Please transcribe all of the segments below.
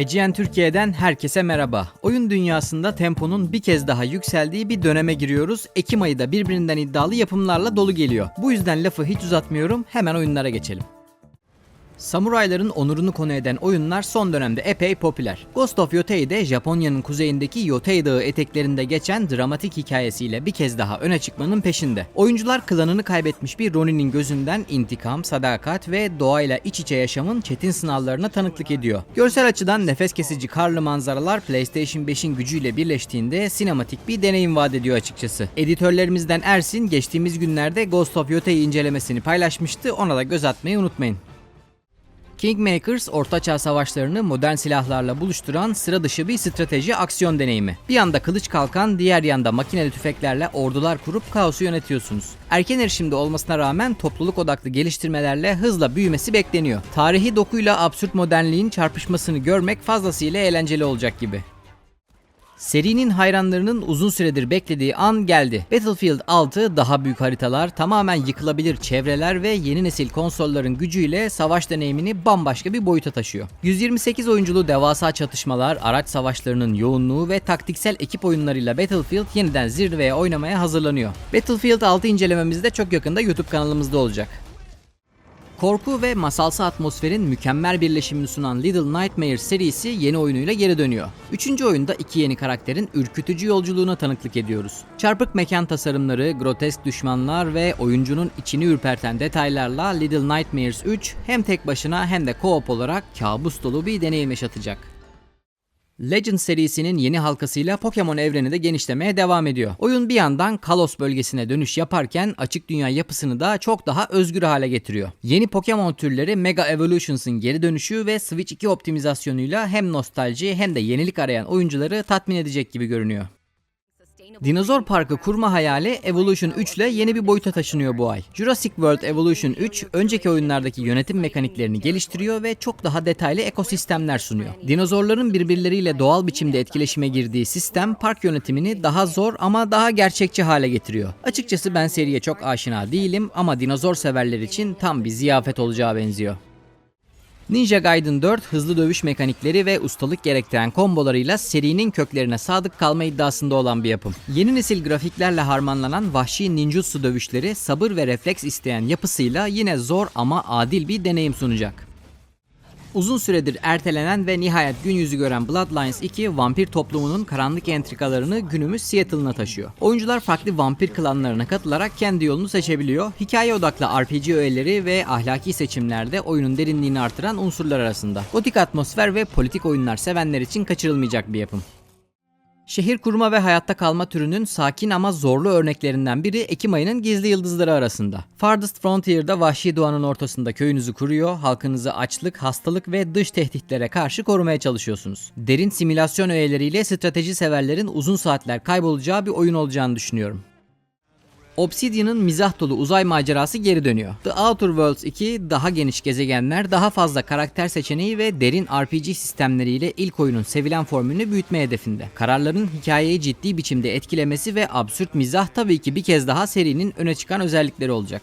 IGN Türkiye'den herkese merhaba. Oyun dünyasında temponun bir kez daha yükseldiği bir döneme giriyoruz. Ekim ayı da birbirinden iddialı yapımlarla dolu geliyor. Bu yüzden lafı hiç uzatmıyorum. Hemen oyunlara geçelim. Samurayların onurunu konu eden oyunlar son dönemde epey popüler. Ghost of Yotei'de Japonya'nın kuzeyindeki Yotei Dağı eteklerinde geçen dramatik hikayesiyle bir kez daha öne çıkmanın peşinde. Oyuncular klanını kaybetmiş bir Ronin'in gözünden intikam, sadakat ve doğayla iç içe yaşamın çetin sınavlarına tanıklık ediyor. Görsel açıdan nefes kesici karlı manzaralar PlayStation 5'in gücüyle birleştiğinde sinematik bir deneyim vaat ediyor açıkçası. Editörlerimizden Ersin geçtiğimiz günlerde Ghost of Yotei incelemesini paylaşmıştı. Ona da göz atmayı unutmayın. Kingmakers, Ortaçağ savaşlarını modern silahlarla buluşturan sıra dışı bir strateji aksiyon deneyimi. Bir yanda kılıç kalkan, diğer yanda makineli tüfeklerle ordular kurup kaosu yönetiyorsunuz. Erken erişimde olmasına rağmen topluluk odaklı geliştirmelerle hızla büyümesi bekleniyor. Tarihi dokuyla absürt modernliğin çarpışmasını görmek fazlasıyla eğlenceli olacak gibi. Serinin hayranlarının uzun süredir beklediği an geldi. Battlefield 6 daha büyük haritalar, tamamen yıkılabilir çevreler ve yeni nesil konsolların gücüyle savaş deneyimini bambaşka bir boyuta taşıyor. 128 oyunculu devasa çatışmalar, araç savaşlarının yoğunluğu ve taktiksel ekip oyunlarıyla Battlefield yeniden zirveye oynamaya hazırlanıyor. Battlefield 6 incelememiz de çok yakında YouTube kanalımızda olacak. Korku ve masalsı atmosferin mükemmel birleşimini sunan Little Nightmares serisi yeni oyunuyla geri dönüyor. Üçüncü oyunda iki yeni karakterin ürkütücü yolculuğuna tanıklık ediyoruz. Çarpık mekan tasarımları, grotesk düşmanlar ve oyuncunun içini ürperten detaylarla Little Nightmares 3 hem tek başına hem de co-op olarak kabus dolu bir deneyim yaşatacak. Legend serisinin yeni halkasıyla Pokemon evreni de genişlemeye devam ediyor. Oyun bir yandan Kalos bölgesine dönüş yaparken açık dünya yapısını da çok daha özgür hale getiriyor. Yeni Pokemon türleri Mega Evolutions'ın geri dönüşü ve Switch 2 optimizasyonuyla hem nostalji hem de yenilik arayan oyuncuları tatmin edecek gibi görünüyor. Dinozor Parkı kurma hayali Evolution 3 ile yeni bir boyuta taşınıyor bu ay. Jurassic World Evolution 3 önceki oyunlardaki yönetim mekaniklerini geliştiriyor ve çok daha detaylı ekosistemler sunuyor. Dinozorların birbirleriyle doğal biçimde etkileşime girdiği sistem park yönetimini daha zor ama daha gerçekçi hale getiriyor. Açıkçası ben seriye çok aşina değilim ama dinozor severler için tam bir ziyafet olacağı benziyor. Ninja Gaiden 4 hızlı dövüş mekanikleri ve ustalık gerektiren kombolarıyla serinin köklerine sadık kalma iddiasında olan bir yapım. Yeni nesil grafiklerle harmanlanan vahşi ninjutsu dövüşleri sabır ve refleks isteyen yapısıyla yine zor ama adil bir deneyim sunacak. Uzun süredir ertelenen ve nihayet gün yüzü gören Bloodlines 2, vampir toplumunun karanlık entrikalarını günümüz Seattle'ına taşıyor. Oyuncular farklı vampir klanlarına katılarak kendi yolunu seçebiliyor. Hikaye odaklı RPG öğeleri ve ahlaki seçimlerde oyunun derinliğini artıran unsurlar arasında. Gotik atmosfer ve politik oyunlar sevenler için kaçırılmayacak bir yapım. Şehir kurma ve hayatta kalma türünün sakin ama zorlu örneklerinden biri Ekim ayının gizli yıldızları arasında. Farthest Frontier'da vahşi doğanın ortasında köyünüzü kuruyor, halkınızı açlık, hastalık ve dış tehditlere karşı korumaya çalışıyorsunuz. Derin simülasyon öğeleriyle strateji severlerin uzun saatler kaybolacağı bir oyun olacağını düşünüyorum. Obsidian'ın mizah dolu uzay macerası geri dönüyor. The Outer Worlds 2 daha geniş gezegenler, daha fazla karakter seçeneği ve derin RPG sistemleriyle ilk oyunun sevilen formülünü büyütme hedefinde. Kararların hikayeyi ciddi biçimde etkilemesi ve absürt mizah tabii ki bir kez daha serinin öne çıkan özellikleri olacak.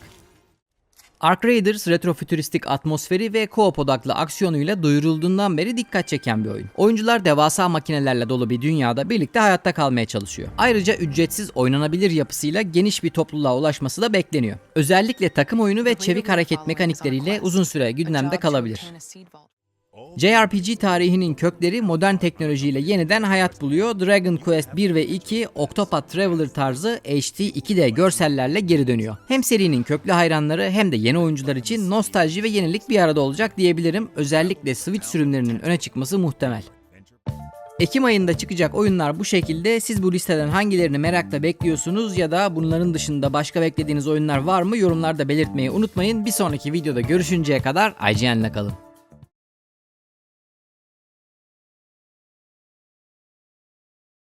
Ark Raiders retrofütüristik atmosferi ve co-op odaklı aksiyonuyla duyurulduğundan beri dikkat çeken bir oyun. Oyuncular devasa makinelerle dolu bir dünyada birlikte hayatta kalmaya çalışıyor. Ayrıca ücretsiz oynanabilir yapısıyla geniş bir topluluğa ulaşması da bekleniyor. Özellikle takım oyunu ve çevik hareket mekanikleriyle uzun süre gündemde kalabilir. JRPG tarihinin kökleri modern teknolojiyle yeniden hayat buluyor. Dragon Quest 1 ve 2 Octopath Traveler tarzı HD 2D görsellerle geri dönüyor. Hem serinin köklü hayranları hem de yeni oyuncular için nostalji ve yenilik bir arada olacak diyebilirim. Özellikle Switch sürümlerinin öne çıkması muhtemel. Ekim ayında çıkacak oyunlar bu şekilde. Siz bu listeden hangilerini merakla bekliyorsunuz ya da bunların dışında başka beklediğiniz oyunlar var mı? Yorumlarda belirtmeyi unutmayın. Bir sonraki videoda görüşünceye kadar IGN'le kalın.